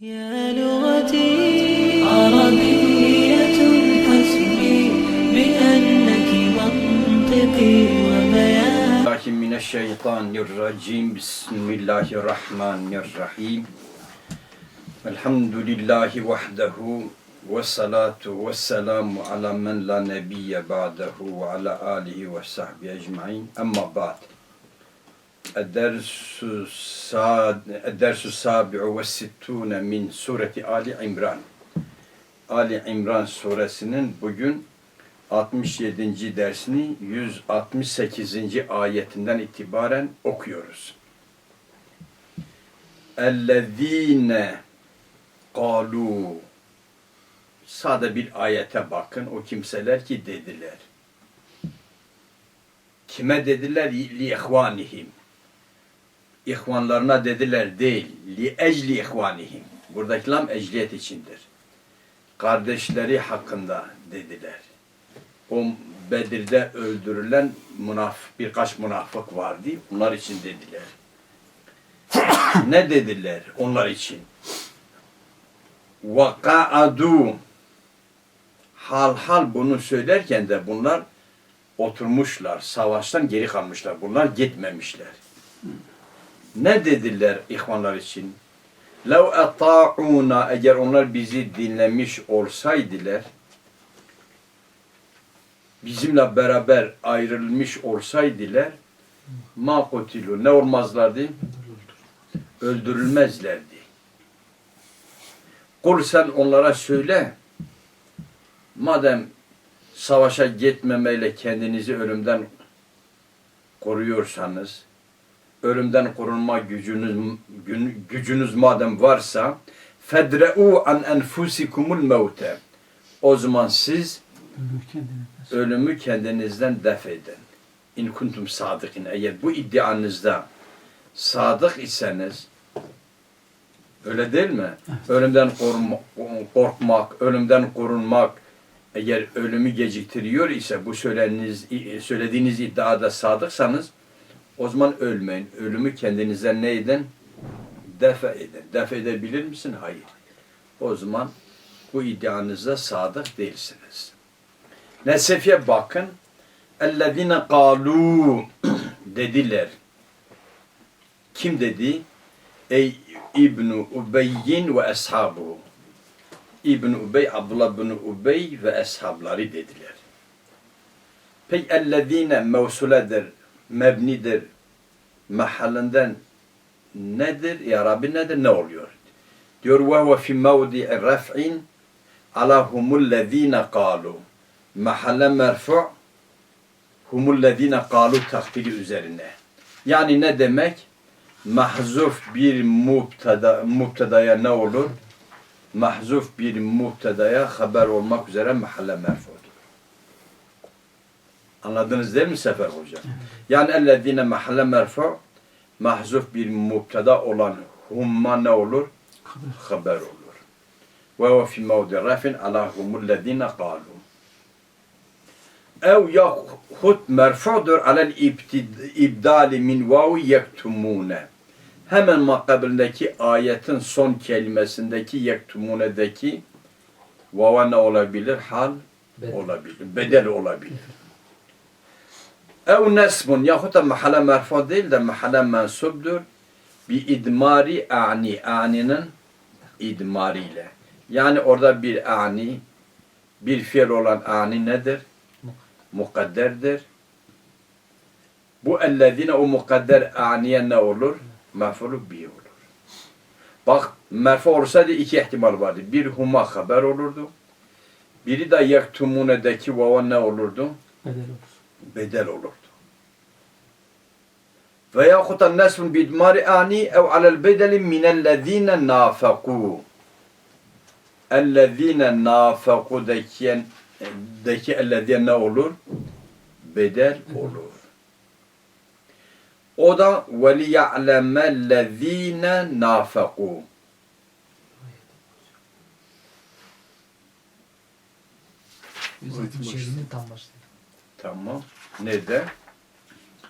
يا لغتي عربية حسبي بأنك منطقي وبيان. الله من الشيطان الرجيم. بسم الله الرحمن الرحيم. الحمد لله وحده والصلاة والسلام على من لا نبي بعده وعلى آله وصحبه أجمعين. أما بعد. الدرس الساد- الدرس السابع والستون من سورة آل عمران Ali İmran suresinin bugün 67. dersini 168. ayetinden itibaren okuyoruz. Ellezine kalu Sade bir ayete bakın o kimseler ki dediler. Kime dediler? Li ihvanihim. İhvanlarına dediler değil. Li ecli ihvanihim. Buradaki lam ecliyet içindir kardeşleri hakkında dediler. O Bedir'de öldürülen münaf birkaç münafık vardı. Onlar için dediler. ne dediler onlar için? Vaka'adu hal hal bunu söylerken de bunlar oturmuşlar, savaştan geri kalmışlar. Bunlar gitmemişler. Ne dediler ihvanlar için? Lev eta'una eğer onlar bizi dinlemiş olsaydılar bizimle beraber ayrılmış olsaydılar ma ne olmazlardı? Öldürülmezlerdi. Kul sen onlara söyle madem savaşa gitmemeyle kendinizi ölümden koruyorsanız ölümden korunma gücünüz gücünüz madem varsa fedre'u an enfusikumul mevte o zaman siz ölümü kendinizden def edin. İn kuntum sadıkin. Eğer bu iddianızda sadık iseniz öyle değil mi? Ölümden korunma- korkmak, ölümden korunmak eğer ölümü geciktiriyor ise bu söylediğiniz, söylediğiniz iddiada sadıksanız o zaman ölmeyin. Ölümü kendinizden ne edin? Def edin. Def edebilir misin? Hayır. O zaman bu iddianızda sadık değilsiniz. Nesef'e bakın. اَلَّذِينَ قَالُوا dediler. Kim dedi? Ey İbn Ubeyyin ve eshabu. İbn Ubey, Abdullah bin Ubey ve eshabları dediler. Peki ellezine mevsuledir, mebnidir, mahallinden nedir? Ya Rabbi nedir? Ne oluyor? Diyor ve huve fi mevdi'i ref'in ala humullezine kalu. Mahalle merfu' humullezine kalu takdiri üzerine. Yani ne demek? Mahzuf bir mubtada, mubtadaya ne olur? Mahzuf bir mubtadaya haber olmak üzere mahalle merfu'dur. Anladınız değil mi Sefer Hoca? Yani ellezine mahalle merfu mahzuf bir mubtada olan humma ne olur? Haber olur. Ve huve fi mevdi rafin ala humullezine kalu. Ev yahut merfudur alel ibdali min vavi yektumune. Hemen makabildeki ayetin son kelimesindeki yektumune'deki vava ne olabilir? Hal olabilir. Bedel olabilir. Ev nesbun yahut da mahalle merfu değil de mahalle mensubdur. Bi idmari ani. Ani'nin idmariyle. Yani orada bir ani, bir fiil olan ani nedir? Mukadderdir. Bu ellezine o mukadder aniye ne olur? Mef'ulü bi olur. Bak merfu olsaydı iki ihtimal vardı. Bir huma haber olurdu. Biri de yektumune'deki vava ne olurdu? Bedel olur. bedel olurdu. فيأخذ الناس بدمار آني أو على البدل من الذين نافقوا الذين نافقوا دكيان deki الذين ne بدل أولور أو O وَلِيَعْلَمَ الَّذ۪ينَ نَافَقُوا Tamam. Ne de?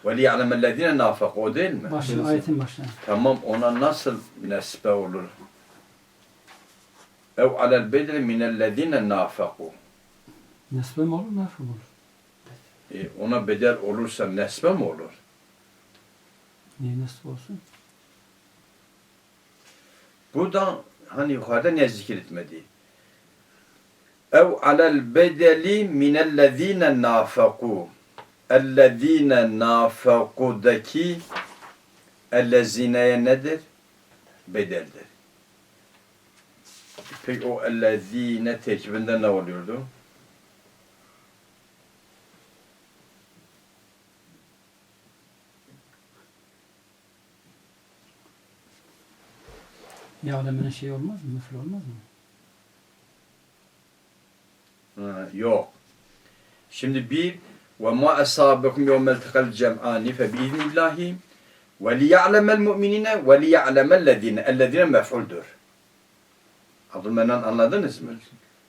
Tamam. Nerede? وَلِيَعْلَمَ الَّذ۪ينَ نَافَقُوا o değil mi? Başına, ayetin başına. Tamam ona nasıl nesbe olur? ev alel bedeli minellezine nafeku. Nesbe mi olur, nafi mi olur? E, ona bedel olursa nesbe mi olur? Niye nesbe olsun? Buradan hani yukarıda ne zikretmedi? Ev alel bedeli minellezine nafeku. Ellezine nafekudaki ellezineye nedir? Bedeldir. Peki o ellezine terkibinde ne oluyordu? Ya'lemenin şey olmaz mı? Müfl olmaz mı? Ha, yok. Şimdi bir asabekum yevmel tekal cem'ani fe biiznillahi ve liya'lemel mu'minine ve liya'lemellezine ellezine mef'uldür. Abdülmenan anladınız mı?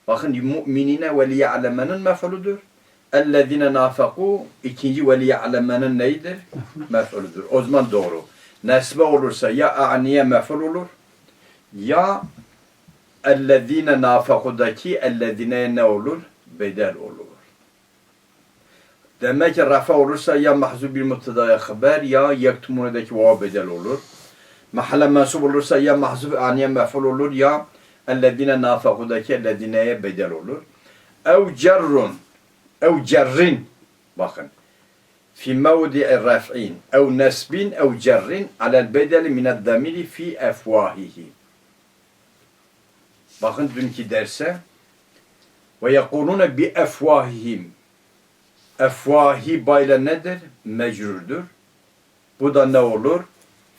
Bakın mu'minine ve liya'lemenin mef'uludur. Ellezine nafeku ikinci ve liya'lemenin? Mef'ul. Mef'uludur. O zaman doğru. Nesbe olursa ya a'niye mef'ul olur ya ellezine nafakudaki ellezine ne olur? Bedel olur. Demek ki rafa olursa ya mahzub bir muhtedaya haber ya yektumunedeki vav bedel olur. Mahalle mensup olursa ya mahzub aniye mef'ul olur ya ellezine nafakudaki ellezineye bedel olur. Ev cerrun ev cerrin bakın fi mevdi'i raf'in ev nesbin ev cerrin alel bedeli mined damiri fi efvahihi. Bakın dünkü derse ve yekulune bi efvahihim. Efvahi bayla nedir? Mecrurdur. Bu da ne olur?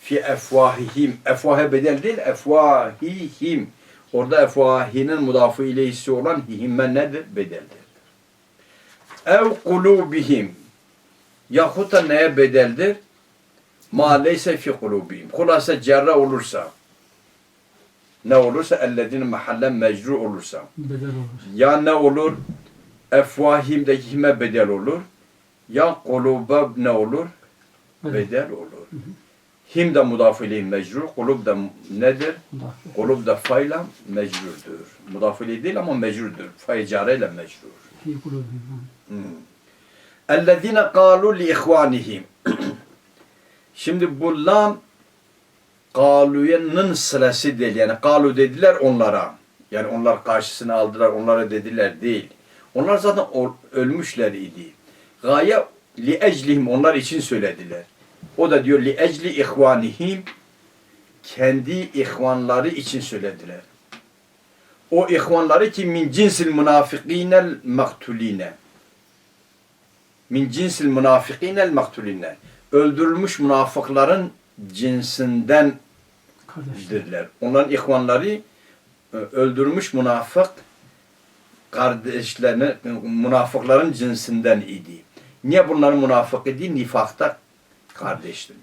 Fi efvahihim. Efvahe bedel değil, efvahihim. Orada efvahinin mudafı ileyhisi olan himme nedir? Bedeldir. Ev kulubihim. Yahut da neye bedeldir? Ma leyse fi kulubihim. Kulasa cerra olursa ne olursa ellezine mahallen mecru olursa Bedel olur. ya ne olur Efvahim de hime bedel olur. Ya kuluba ne olur? Bedel olur. Hı hı. Him de mudafili mecrur. Kulub da nedir? Kulub da fayla mecrürdür. Mudafili değil ama mecrürdür. Faycareyle mecrur. Fi kulubihim. Ellezine li ihvanihim. Şimdi bu lam Kalu'nun sırası değil. Yani Kalu dediler onlara. Yani onlar karşısına aldılar, onlara dediler değil. Onlar zaten ölmüşler idi. Gaye li eclihim onlar için söylediler. O da diyor li ecli ihvanihim kendi ihvanları için söylediler. O ihvanları ki min cinsil münafikinel maktuline min cinsil münafikinel maktuline öldürülmüş münafıkların cinsinden Kardeşler. Onların ihvanları öldürmüş münafık kardeşlerini münafıkların cinsinden idi. Niye bunların münafık idi? Nifakta kardeştiler.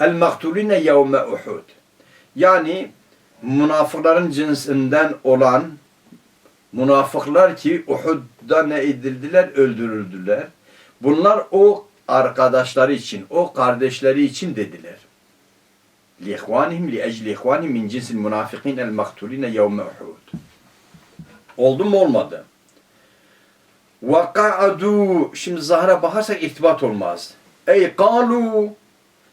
El maktuline yevme Uhud. Yani münafıkların cinsinden olan münafıklar ki Uhud'da ne edildiler? Öldürüldüler. Bunlar o arkadaşları için, o kardeşleri için dediler. لِإِخْوَانِهِمْ لِأَجْلِ إِخْوَانِهِمْ مِنْ جِنْسِ الْمُنَافِقِينَ الْمَقْتُولِينَ يَوْمَ اُحُودٍ Oldu mu olmadı? وَقَعَدُوا Şimdi zahara bakarsak irtibat olmaz. Ey kalu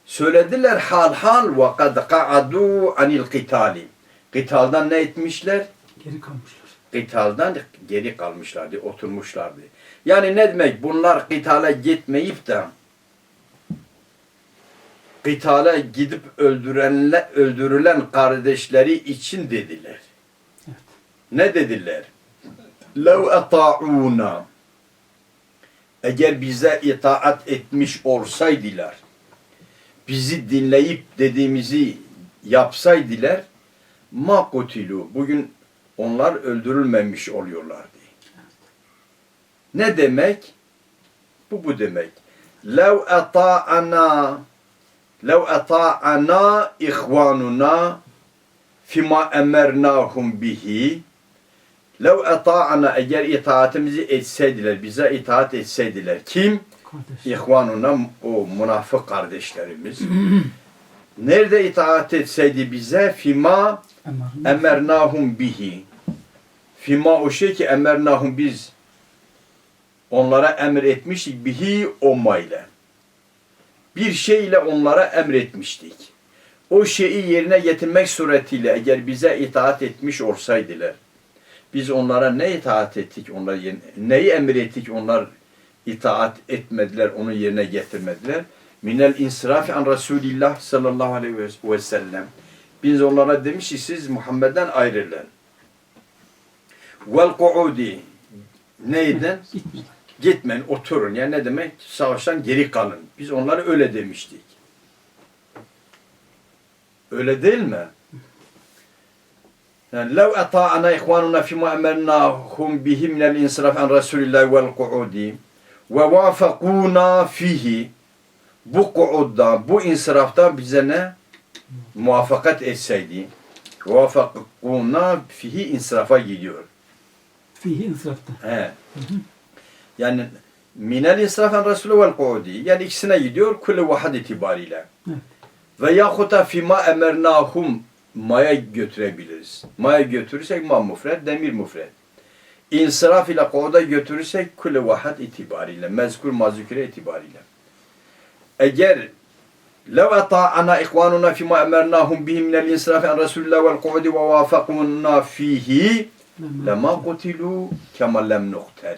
söylediler hal hal وَقَدْ قَعَدُوا عَنِ الْقِتَالِ Kıtaldan ne etmişler? Geri kalmışlar. Kıtaldan geri kalmışlardı, oturmuşlardı. Yani ne demek? Bunlar kıtala gitmeyip de kıtala gidip öldürenle, öldürülen kardeşleri için dediler. Evet. Ne dediler? Lev eta'una eğer bize itaat etmiş olsaydılar, bizi dinleyip dediğimizi yapsaydılar, ma kutilu. Bugün onlar öldürülmemiş oluyorlardı. Ne demek? Bu bu demek. Lev eta'ana lev eta'ana ihvanuna fima emernahum bihi lev eta'ana eğer itaatimizi etseydiler, bize itaat etseydiler. Kim? Kardeş. İhvanuna o münafık kardeşlerimiz. Nerede itaat etseydi bize? Fima emernahum bihi fima o şey ki emernahum biz onlara emir etmiştik bihi o ile. Bir şeyle onlara emretmiştik. O şeyi yerine getirmek suretiyle eğer bize itaat etmiş olsaydılar biz onlara ne itaat ettik? Onlar neyi emrettik? Onlar itaat etmediler, onu yerine getirmediler. Minel insirafi an Resulillah sallallahu aleyhi ve- sellem. Biz onlara demiş ki siz Muhammed'den ayrılın. Vel kuudi neyden? Gitmeyin, oturun. Yani ne demek? Savaştan geri kalın. Biz onlara öyle demiştik. Öyle değil mi? Yani lev ata'ana ihvanuna fima emernahum bihi minel insiraf an Resulillah vel kuudi ve vafakuna fihi bu kuudda, bu insirafta bize ne? Muvaffakat etseydi. Vafakuna fihi insirafa gidiyor. Fihi insirafta. He. Yani minel insirafen Resulü vel kuudi. Yani ikisine gidiyor kulli vahad itibariyle. Ve yahut da fima emernahum maya götürebiliriz. Maya götürürsek ma mufred, demir mufred. İnsiraf ile kuuda götürürsek kulli vahad itibariyle. Mezkur mazüküre itibariyle. Eğer لو أطاعنا إخواننا فيما أمرناهم به من الإنصراف عن رسول الله والقعود ووافقنا فيه lema kutilu kema lem nuhtel.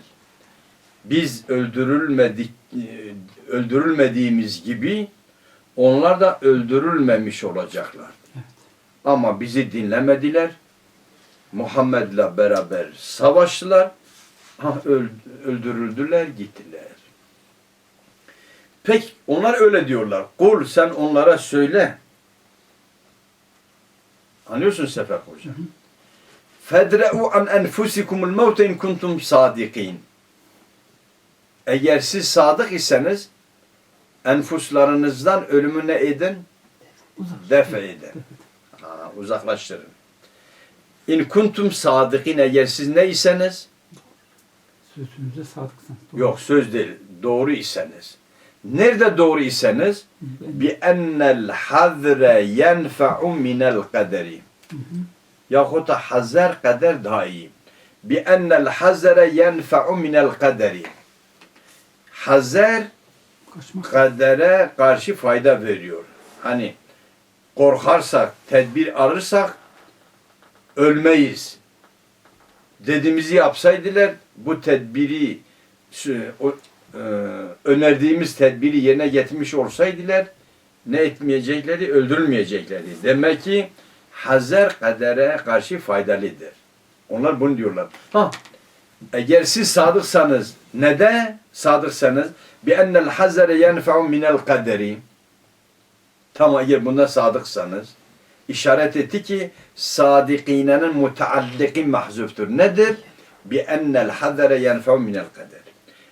Biz öldürülmedik e, öldürülmediğimiz gibi onlar da öldürülmemiş olacaklar. Ama bizi dinlemediler. Muhammed'le beraber savaştılar. Ha, öl- öldürüldüler, gittiler. Peki onlar öyle diyorlar. Kul sen onlara söyle. Anlıyorsun Sefer Hoca? Fedre'u an enfusikumul mevte in kuntum sadikin. Eğer siz sadık iseniz enfuslarınızdan ölümü ne edin? Def edin. Ha, uzaklaştırın. İn kuntum sadikin eğer siz ne iseniz? Sözünüze sadıksan. Doğru. Yok söz değil. Doğru iseniz. Nerede doğru iseniz? Bi ennel hazre yenfe'u minel kaderi. Yahut da hazer kader daha iyi. Bi ennel hazere yenfe'u minel kaderi. Hazer kadere karşı fayda veriyor. Hani korkarsak, tedbir alırsak ölmeyiz. Dediğimizi yapsaydılar bu tedbiri şu- o, e, önerdiğimiz tedbiri yerine getirmiş olsaydılar ne etmeyecekleri, öldürülmeyecekleri. Demek ki hazer kadere karşı faydalıdır. Onlar bunu diyorlar. Ha, eğer siz sadıksanız, nede sadıksanız? Bi ennel hazere yenfe'u minel kaderi. Tamam eğer bunda sadıksanız, işaret etti ki sadikinenin mutalliki mahzuftur. Nedir? Bi ennel hazere yenfe'u minel kader.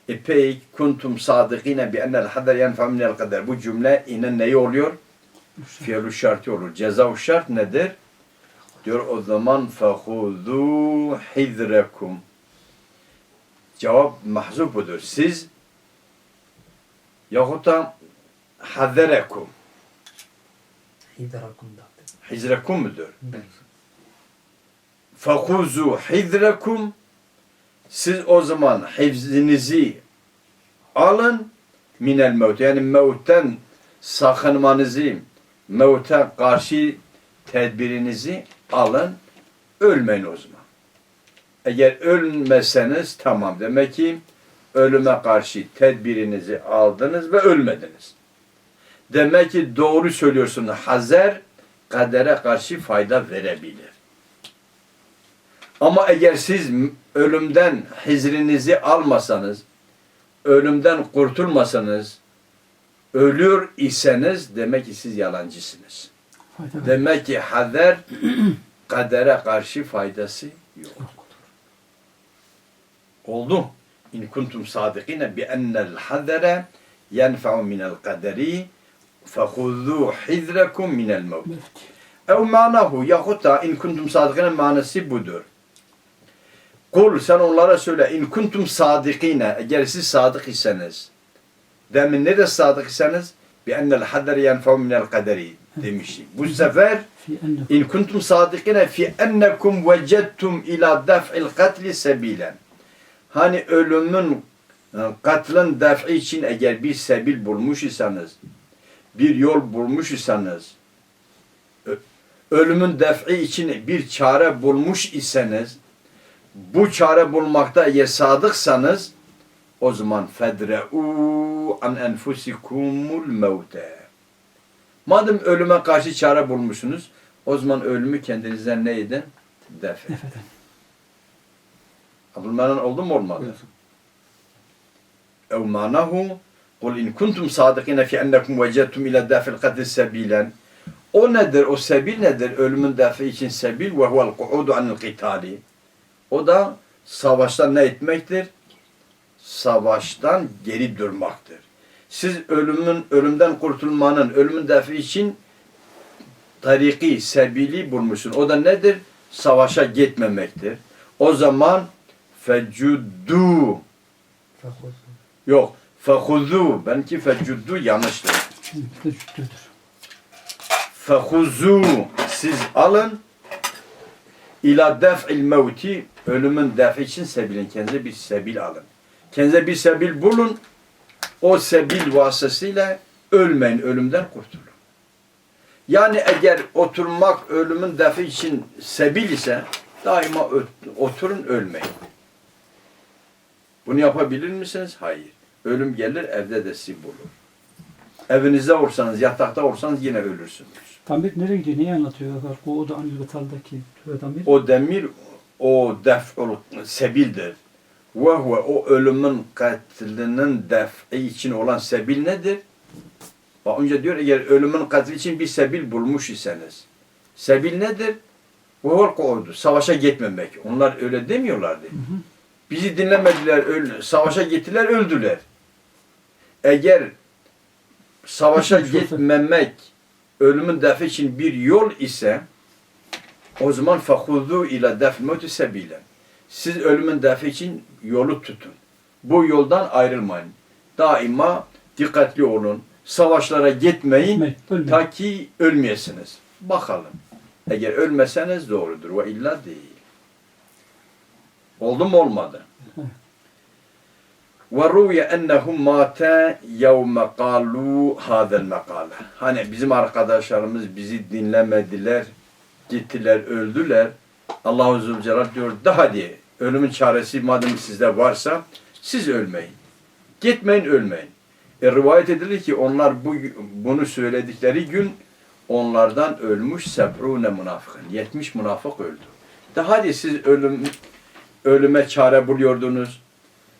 E peki kuntum sadikine bi ennel hazere yenfe'u minel kader. Bu cümle inen neyi oluyor? Fiilü şartı olur. Ceza şart nedir? Diyor o zaman fehuzu hidrekum. Cevap mahzuf budur. Siz yahut da hazerekum. Hidarakum da. Hizrekum mudur? Fehuzu hidrekum. Siz o zaman hifzinizi alın minel mevt. Yani mevtten sakınmanızı, mevte karşı tedbirinizi alın. Ölmeyin o zaman. Eğer ölmeseniz tamam. Demek ki ölüme karşı tedbirinizi aldınız ve ölmediniz. Demek ki doğru söylüyorsun. Hazer kadere karşı fayda verebilir. Ama eğer siz ölümden hizrinizi almasanız, ölümden kurtulmasanız, ölür iseniz demek ki siz yalancısınız. Fayda. Demek ki hazer kadere karşı faydası yok. Oldu. İn kuntum sadikine bi ennel hazere yenfe'u minel kaderi hizrekum minel mevt. Mevki. Ev manahu yahut da in kuntum sadikine manası budur. Kul sen onlara söyle in kuntum sadikine eğer siz sadık iseniz demin ne de sadık iseniz bi ennel hadder yenfe'u minel kaderi demiştik. Bu sefer in kuntum sadıkine fi ennekum vecettum ila daf'il katli sebilen. Hani ölümün e, katlın daf'i için eğer bir sebil bulmuş iseniz, bir yol bulmuş iseniz, ölümün daf'i için bir çare bulmuş iseniz, bu çare bulmakta eğer sadıksanız, o zaman fedre'u an enfusikumul mevte. Madem ölüme karşı çare bulmuşsunuz, o zaman ölümü kendinizden ne edin? Def edin. Abdülmenan oldu mu olmadı? Evet. Kul in kuntum sadıkine fi ennekum vecettum ila dafil katl sebilen o nedir? O sebil nedir? Ölümün dafi için sebil ve huvel ku'udu anil qitali. O da savaştan ne etmektir? Savaştan geri durmaktır. Siz ölümün ölümden kurtulmanın, ölümün dafi için tariki, sebili bulmuşsun. O da nedir? Savaşa gitmemektir. O zaman fecuddu. Yok. Fehuzu. Benimki fecuddu yanlıştır. Cüddüdür. Fehuzu. Siz alın. İla def'il mevti. Ölümün def için sebilin. Kendinize bir sebil alın. Kendinize bir sebil bulun. O sebil vasıtasıyla ölmeyin. Ölümden kurtulun. Yani eğer oturmak ölümün defi için sebil ise daima oturun ölmeyin. Bunu yapabilir misiniz? Hayır. Ölüm gelir evde de sizi bulur. Evinizde olsanız, yatakta olsanız yine ölürsünüz. Tamir nereye gidiyor? Neyi anlatıyor? O, o da anil gıtaldaki türe tamir. O demir, o def'ul sebildir. Ve huve o ölümün katlinin def'i için olan sebil nedir? Bak önce diyor eğer ölümün katli için bir sebil bulmuş iseniz. Sebil nedir? Ve ku'udu. Savaşa gitmemek. Onlar öyle demiyorlardı. Bizi dinlemediler, öl- savaşa gittiler, öldüler. Eğer savaşa olsa- gitmemek ölümün defi için bir yol ise o zaman fahudu ila defil mevti sebilen. Siz ölümün defi için yolu tutun. Bu yoldan ayrılmayın. Daima dikkatli olun. Savaşlara gitmeyin ölmeyin. ta ki ölmeyesiniz. Bakalım. Eğer ölmeseniz doğrudur ve illa değil. Oldu mu olmadı? Ruye ennehum mate yevme kalu hadel mekale. Hani bizim arkadaşlarımız bizi dinlemediler, gittiler, öldüler. Allahu Zülcelal diyor de hadi ölümün çaresi madem sizde varsa siz ölmeyin. Gitmeyin ölmeyin. E, rivayet edilir ki onlar bu bunu söyledikleri gün onlardan ölmüş sebrune münafıkın. 70 münafık öldü. De hadi siz ölüm ölüme çare buluyordunuz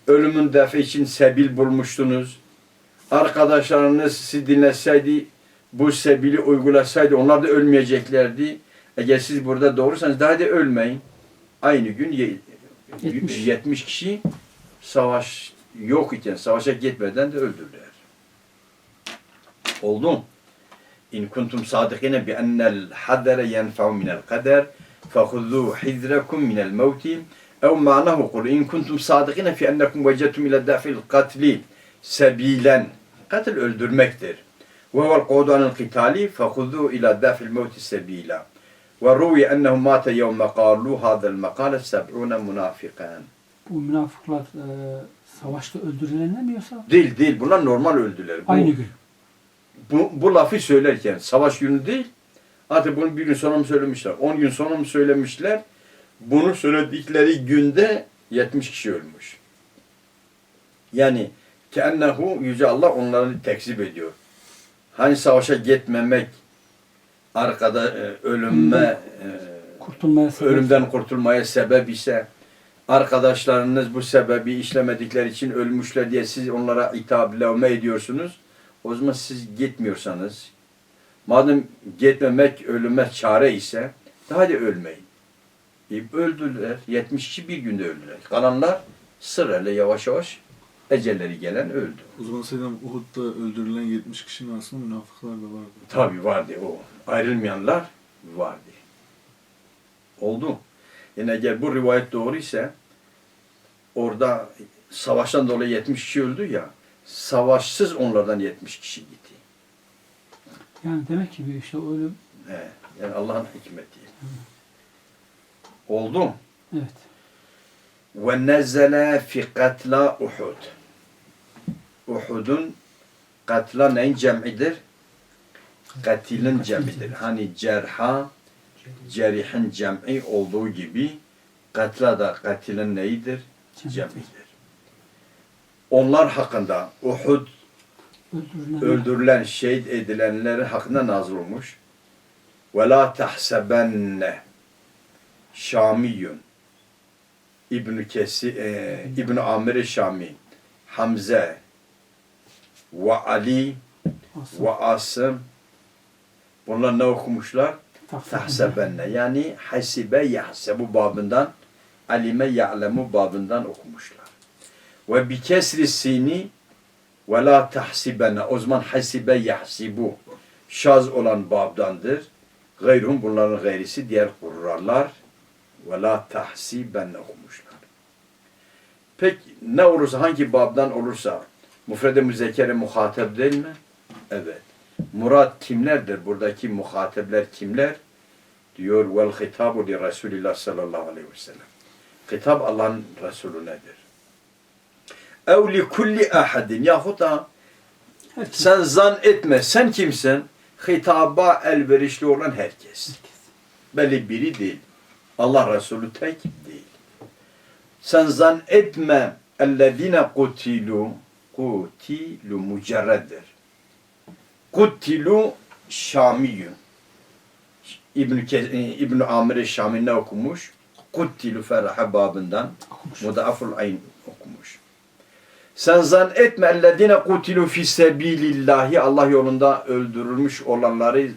ölümün defi için sebil bulmuştunuz. Arkadaşlarınız sizi dinleseydi, bu sebili uygulasaydı onlar da ölmeyeceklerdi. Eğer siz burada doğursanız daha da ölmeyin. Aynı gün 70, 70 kişi savaş yok iken, savaşa gitmeden de öldürdüler. Oldu mu? İn kuntum sadikine bi ennel hadere yenfa'u minel kader fehuzu hidrekum minel mevti Ev manahu kul in kuntum sadıkine fi ennekum vecetum ile dafil katli sebilen. Katil öldürmektir. Ve vel kudu anil kitali fekudu ila dafil mevti sebila. Ve ruvi ennehu mate yevme kalu hadel mekale seb'une münafikan. Bu münafıklar e, savaşta öldürülenler mi yoksa? Değil değil. Bunlar normal öldüler. Bu, Aynı gün. Bu, bu lafı söylerken savaş günü değil. Artık bunu bir gün sonra mı söylemişler? On gün sonra mı söylemişler? Bunu söyledikleri günde 70 kişi ölmüş. Yani kennehu Yüce Allah onları tekzip ediyor. Hani savaşa gitmemek arkada e, ölümme e, Kurtulmaya sebep. ölümden kurtulmaya sebep ise arkadaşlarınız bu sebebi işlemedikleri için ölmüşler diye siz onlara hitap levme ediyorsunuz. O zaman siz gitmiyorsanız madem gitmemek ölüme çare ise daha da ölmeyin. Öldüler. 70 kişi bir günde öldüler. Kalanlar sırayla yavaş yavaş ecelleri gelen öldü. O zaman Seyyidem Uhud'da öldürülen 70 kişinin aslında münafıklar da vardı. Tabi vardı o. Ayrılmayanlar vardı. Oldu. Yani eğer bu rivayet doğru ise orada savaştan dolayı 70 kişi öldü ya savaşsız onlardan 70 kişi gitti. Yani demek ki bir işte öyle He, yani Allah'ın hikmeti. Oldu mu? evet. Ve nezele fi katla Uhud. Uhud'un katla neyin cem'idir? Katilin cem'idir. Hani cerha, cerihin cem'i olduğu gibi katla da katilin neyidir? Cem'idir. Onlar hakkında Uhud Öldürülen şehit edilenlerin hakkında nazil olmuş. Ve la tahsebenne Şamiyun İbn Kesi e, İbn Amir Şami Hamze ve Ali asıl ve Asım. Bunlar ne okumuşlar? Tahsebenne yani hasibe yahsebu babından alime ya'lemu babından okumuşlar. Ve bi kesri sini ve la tahsibenne o zaman hasibe yahsibu şaz olan babdandır. Gayrun bunların gayrisi diğer kurrarlar ve la tahsibenne okumuşlar. Peki ne olursa hangi babdan olursa müfrede müzekkere muhatap değil mi? Evet. Murat kimlerdir? Buradaki muhatepler kimler? Diyor vel hitabu li Resulillah sallallahu aleyhi ve sellem. Hitap Allah'ın Resulünedir. Ev li kulli ahadin yahut da sen zan etme sen kimsin? Hitaba elverişli olan herkes. Belli biri değil. Allah Resulü tek değil. Sen zan etme ellezine kutilu kutilu mücerreddir. Kutilu Şamiyun. İbn İbn Amir Şami ne okumuş? Kutilu feraha babından Okumuş. Mudaaful ayn okumuş. Sen zan etme ellezine kutilu fi sebilillahi Allah yolunda öldürülmüş olanları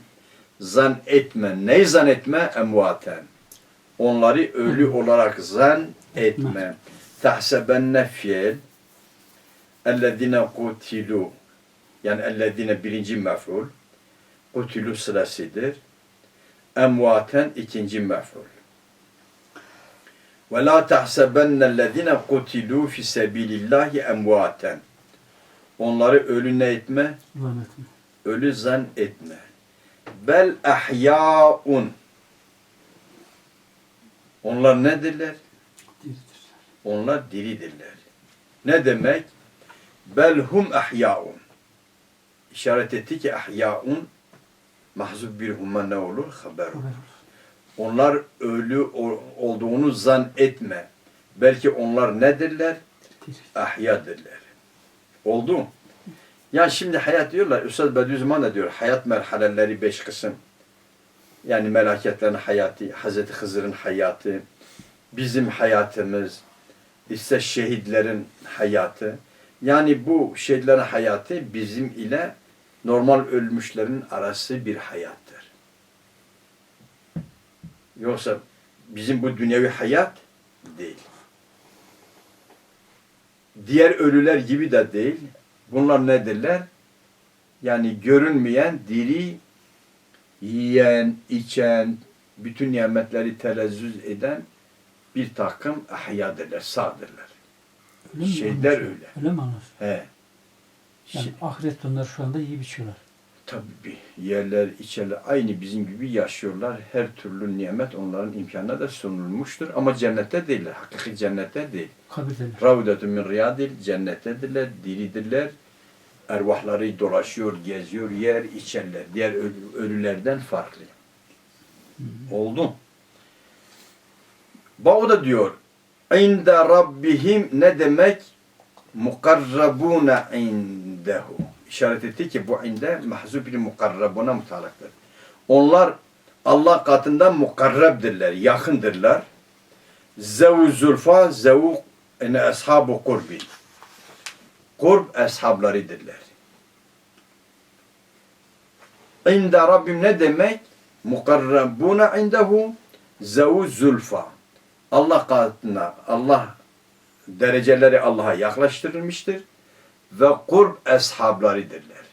zan etme. Neyi zan etme? Emvaten. Onları ölü olarak zan etme. Tahsebenne fiil ellezine kutilu yani ellezine birinci mef'ul kutilu sırasıdır. Emvaten ikinci mef'ul. Ve la tahsebennellezine kutilu fi sebilillahi emvaten. Onları ölü ne etme? Ölü zan etme. Bel ahyaun. Onlar nedirler? Diridir. Onlar diridirler. Ne demek? Bel hum ahyaun. İşaret etti ki ahyaun mahzub bir huma ne olur? Haber olur. Onlar ölü olduğunu zan etme. Belki onlar nedirler? Diri. Ahyadırlar. Oldu mu? Ya şimdi hayat diyorlar, Üstad Bediüzzaman da diyor, hayat merhaleleri beş kısım. Yani melaketlerin hayatı, Hazreti Hızır'ın hayatı, bizim hayatımız, işte şehitlerin hayatı. Yani bu şehitlerin hayatı bizim ile normal ölmüşlerin arası bir hayattır. Yoksa bizim bu dünyevi hayat değil. Diğer ölüler gibi de değil. Bunlar nedirler? Yani görünmeyen, diri, yiyen, içen, bütün nimetleri telezzüz eden bir takım ahyadırlar, sağdırlar. Öyle mi Şeyler öyle. Öyle mi anlıyorsun? He. Yani Şi- ahiret onlar şu anda iyi biçiyorlar. Tabii yerler, içerler aynı bizim gibi yaşıyorlar. Her türlü nimet onların imkanına da sunulmuştur. Ama cennette değiller. Hakiki cennette değil. Kabirdeler. Ravdetun min riyadil cennettedirler, diridirler. Ervahları dolaşıyor, geziyor, yer, içerler. Diğer ölü- ölülerden farklı. Oldu. Bak da diyor. İnde rabbihim ne demek? Mukarrabuna indehu. İşaret etti ki bu inde mahzub bir mukarrabuna mutalaktır. Onlar Allah katından mukarrabdirler, yakındırlar. Zevu zulfa, zevu ashabu kurbi. Kurb ashablarıdırlar. İnde Rabbim ne demek? Mukarrabuna indehu zevu zulfa. Allah katına, Allah dereceleri Allah'a yaklaştırılmıştır ve kurb ashablarıdırlar.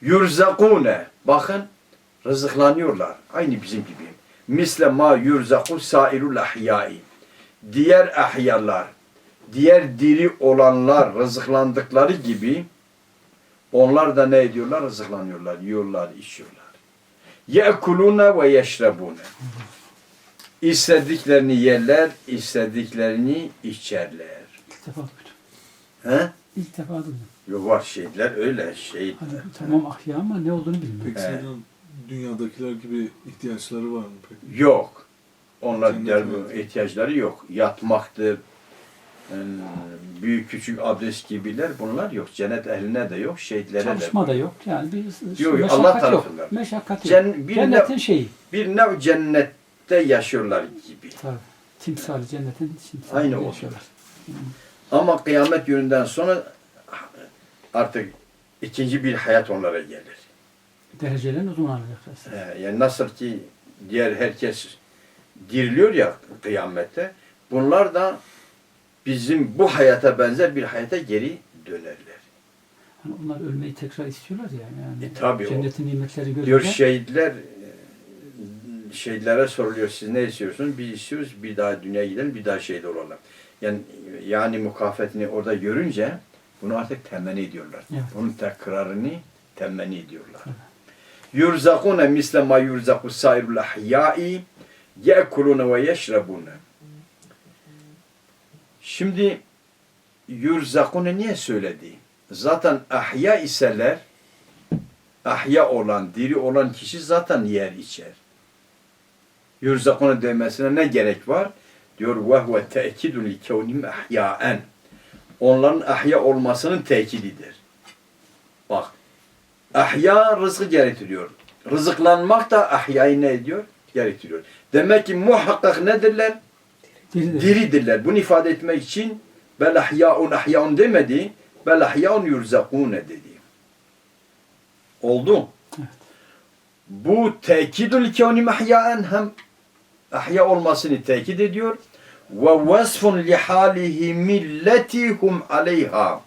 Yurzakune, bakın rızıklanıyorlar. Aynı bizim gibi. Misle ma yurzaku sairul ahyai. Diğer ahyalar, diğer diri olanlar rızıklandıkları gibi Onlar da ne ediyorlar? Rızıklanıyorlar, yiyorlar, içiyorlar. Yekuluna ve yeşrebune. İstediklerini yerler, istediklerini içerler. İlk defa duydum. He? İlk defa duydum. Yok var şehitler öyle şehit. Hani, tamam ahya ama ne olduğunu bilmiyorum. Peki senin dünyadakiler gibi ihtiyaçları var mı peki? Yok. Onlar Cennet der, hayatı. ihtiyaçları yok. Yatmaktır, büyük küçük abdest gibiler bunlar yok. Cennet ehline de yok, şehitlere de. Çalışma da yok. Yani bir Yok, meşakkat Allah yok. tarafından. Meşakkat yok. Cen- bir Cennetin ne- şeyi. Bir nev cennette yaşıyorlar gibi. Tabii. Timsali cennetin timsali. Aynı yaşıyorlar. Ama kıyamet gününden sonra artık ikinci bir hayat onlara gelir. Derecelerin alacak. Ee, Yani nasıl ki diğer herkes diriliyor ya kıyamette, bunlar da bizim bu hayata benzer bir hayata geri dönerler. Hani onlar ölmeyi tekrar istiyorlar ya. Yani E, tabii o. cennetin nimetleri görünce Diyor şehitler, şehitlere soruluyor siz ne istiyorsunuz? Biz istiyoruz bir daha dünyaya gidelim, bir daha şehit olalım. Yani yani mukafetini orada görünce bunu artık temenni ediyorlar. Evet. Bunun tekrarını temenni ediyorlar. Yurzakune misle ma yurzaku sairul ahyai yekulune ve yeşrebune. Şimdi yurzakune niye söyledi? Zaten ahya iseler ahya olan, diri olan kişi zaten yer içer. Yurzakune demesine ne gerek var? Diyor ve huve te'kidun li kevnim ahyaen. Onların ahya olmasının tekididir. Bak. Ahya rızkı gerektiriyor. Rızıklanmak da ahyayı ne ediyor? Gerektiriyor. Demek ki muhakkak nedirler? Diridir. Diridirler. Bunu ifade etmek için bel ahyaun demedi. Bel ahyaun yurzakune dedi. Oldu. Evet. Bu tekidül kevni ahyaen hem ahya olmasını tekit ediyor. Ve vasfun li halihi milletihum aleyha.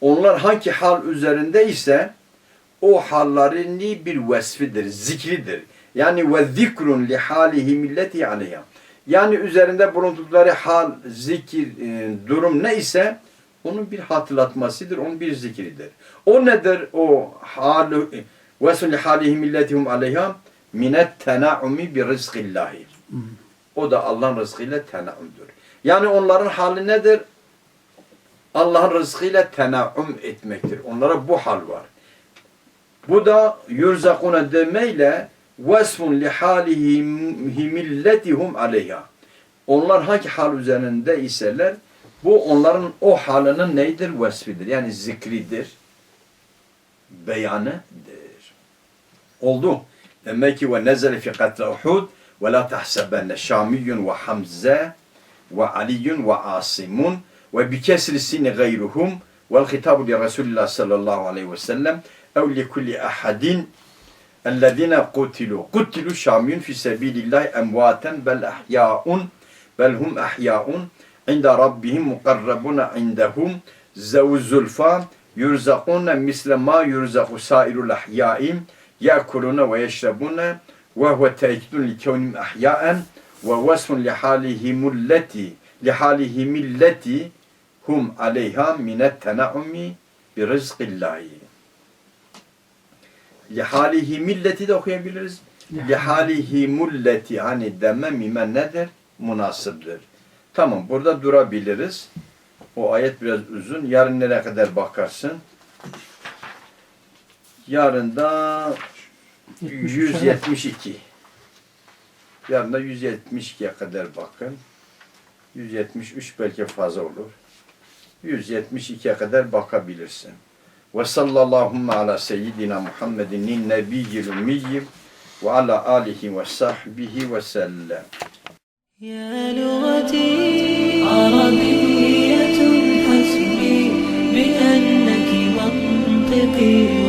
Onlar hangi hal üzerinde ise o hallerini bir vesfidir, zikridir. Yani ve zikrun li halihi milleti aleyha. Yani üzerinde bulundukları hal, zikir, e, durum ne ise onun bir hatırlatmasıdır, onun bir zikridir. O nedir o halu vesfun li halihi milletihum aleyha minet tenaumi bi rizkillahi. O da Allah'ın rızkıyla tenaumdur. Yani onların hali nedir? Allah'ın rızkıyla tenaum etmektir. Onlara bu hal var. Bu da yurzakuna demeyle vesfun li halihi milletihum aleyha. Onlar hangi hal üzerinde iseler bu onların o halinin neydir? Vesfidir. Yani zikridir. Beyanıdır. Oldu. Demek ki ve nezele fi katle Uhud ve la tahsebenne Şamiyyun ve Hamze ve Aliyyun ve Asimun ve bi kesri sini gayruhum vel hitabu li Resulillah sallallahu aleyhi ve sellem ev li kulli اَلَّذِينَ قُتِلُوا. قُتِلُوا شَامِيٌ فِي سَب۪يلِ اللّٰهِ اَمْوَاتًا بَلْ اَحْيَاءٌ بَلْ هُمْ اَحْيَاءٌ عِنْدَ رَبِّهِمْ مُقَرَّبُونَ عِنْدَهُمْ. زَوُ الزُّلْفَى يُرْزَقُونَ مِثْلَ مَا يُرْزَقُ سَائِرُ الْأَحْيَاءِ يَأْكُلُونَ وَيَشْرَبُونَ وَهُوَ تَأْكِدٌ لِكَوْنِهِمْ أَحْيَاءً وَوَصْفٌ لِحَالِهِمُ الَّتِي لِحَالِهِمِ الَّتِي هُمْ عَلَيْهَا مِنَ التَّنَعُمِ بِرِزْقِ اللّٰهِ. Lihalihi milleti de okuyabiliriz. Lihalihi mulleti hani deme mime nedir? Münasıbdır. Tamam burada durabiliriz. O ayet biraz uzun. Yarın nereye kadar bakarsın? Yarın da 172. Yarın da 172'ye kadar bakın. 173 belki fazla olur. 172'ye kadar bakabilirsin. Ve sallallahu ala seyyidina Muhammedin nebiyyil ummiyyi ve ala alihi ve sahbihi ve sellem. Ya lugati arabiyetun hasbi bi enneki mantıqi